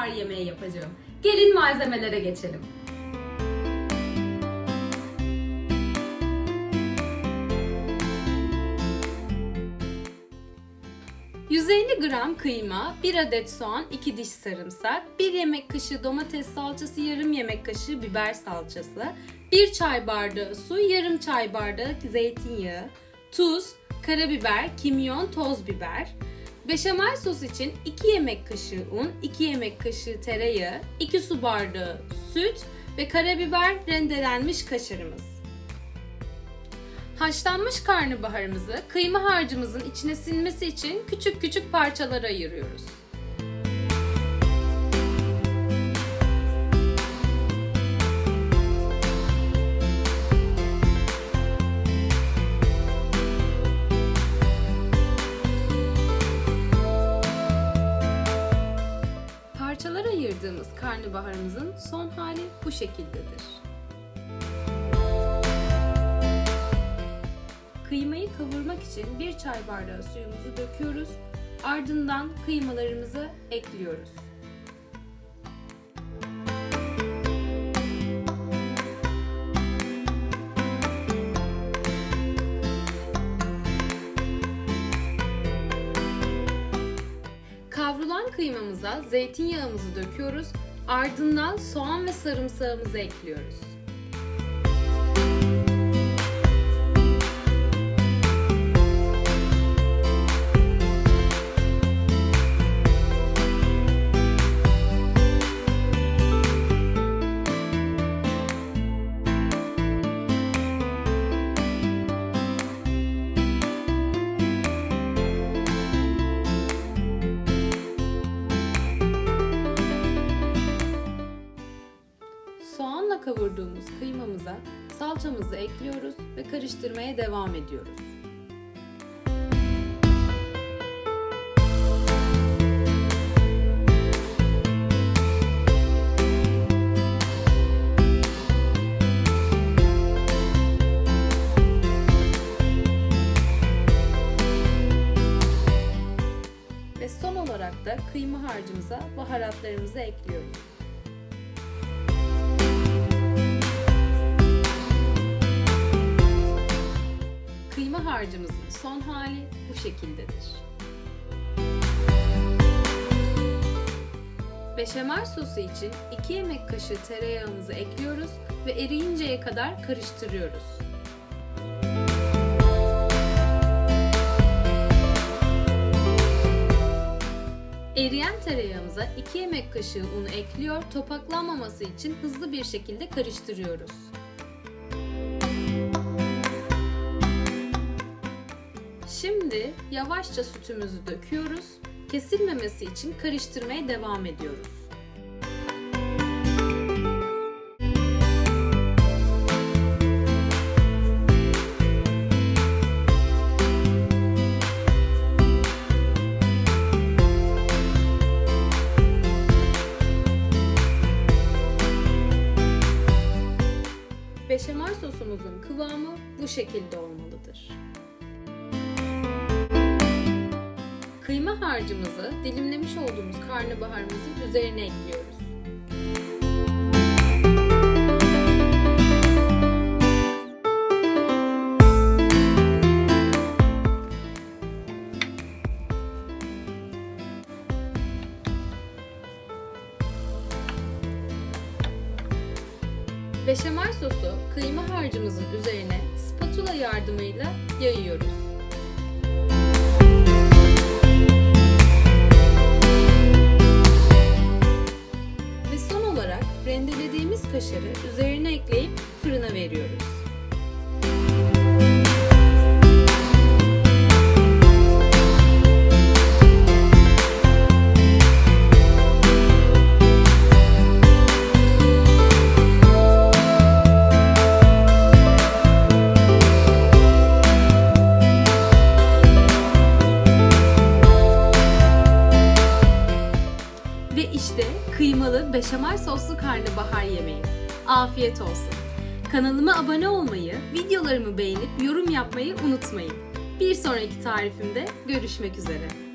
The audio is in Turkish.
karnabahar yemeği yapacağım. Gelin malzemelere geçelim. 150 gram kıyma, 1 adet soğan, 2 diş sarımsak, 1 yemek kaşığı domates salçası, yarım yemek kaşığı biber salçası, 1 çay bardağı su, yarım çay bardağı zeytinyağı, tuz, karabiber, kimyon, toz biber. Beşamel sos için 2 yemek kaşığı un, 2 yemek kaşığı tereyağı, 2 su bardağı süt ve karabiber rendelenmiş kaşarımız. Haşlanmış karnabaharımızı kıyma harcımızın içine sinmesi için küçük küçük parçalara ayırıyoruz. Karnabaharımızın son hali bu şekildedir. Kıymayı kavurmak için bir çay bardağı suyumuzu döküyoruz. Ardından kıymalarımızı ekliyoruz. Kavrulan kıymamıza zeytinyağımızı döküyoruz. Ardından soğan ve sarımsağımızı ekliyoruz. Kavurduğumuz kıymamıza salçamızı ekliyoruz ve karıştırmaya devam ediyoruz. Ve son olarak da kıyma harcımıza baharatlarımızı ekliyoruz. Harcımızın son hali bu şekildedir. Beşamel sosu için 2 yemek kaşığı tereyağımızı ekliyoruz ve eriyinceye kadar karıştırıyoruz. Eriyen tereyağımıza 2 yemek kaşığı unu ekliyor, topaklanmaması için hızlı bir şekilde karıştırıyoruz. Şimdi yavaşça sütümüzü döküyoruz. Kesilmemesi için karıştırmaya devam ediyoruz. Beşamel sosumuzun kıvamı bu şekilde olmalıdır. Kıyma harcımızı dilimlemiş olduğumuz karnabaharımızın üzerine ekliyoruz. Beşamel sosu kıyma harcımızın üzerine spatula yardımıyla yayıyoruz. Kaşarı üzerine ekleyip fırına veriyoruz. Kıymalı beşamel soslu karnabahar yemeği. Afiyet olsun. Kanalıma abone olmayı, videolarımı beğenip yorum yapmayı unutmayın. Bir sonraki tarifimde görüşmek üzere.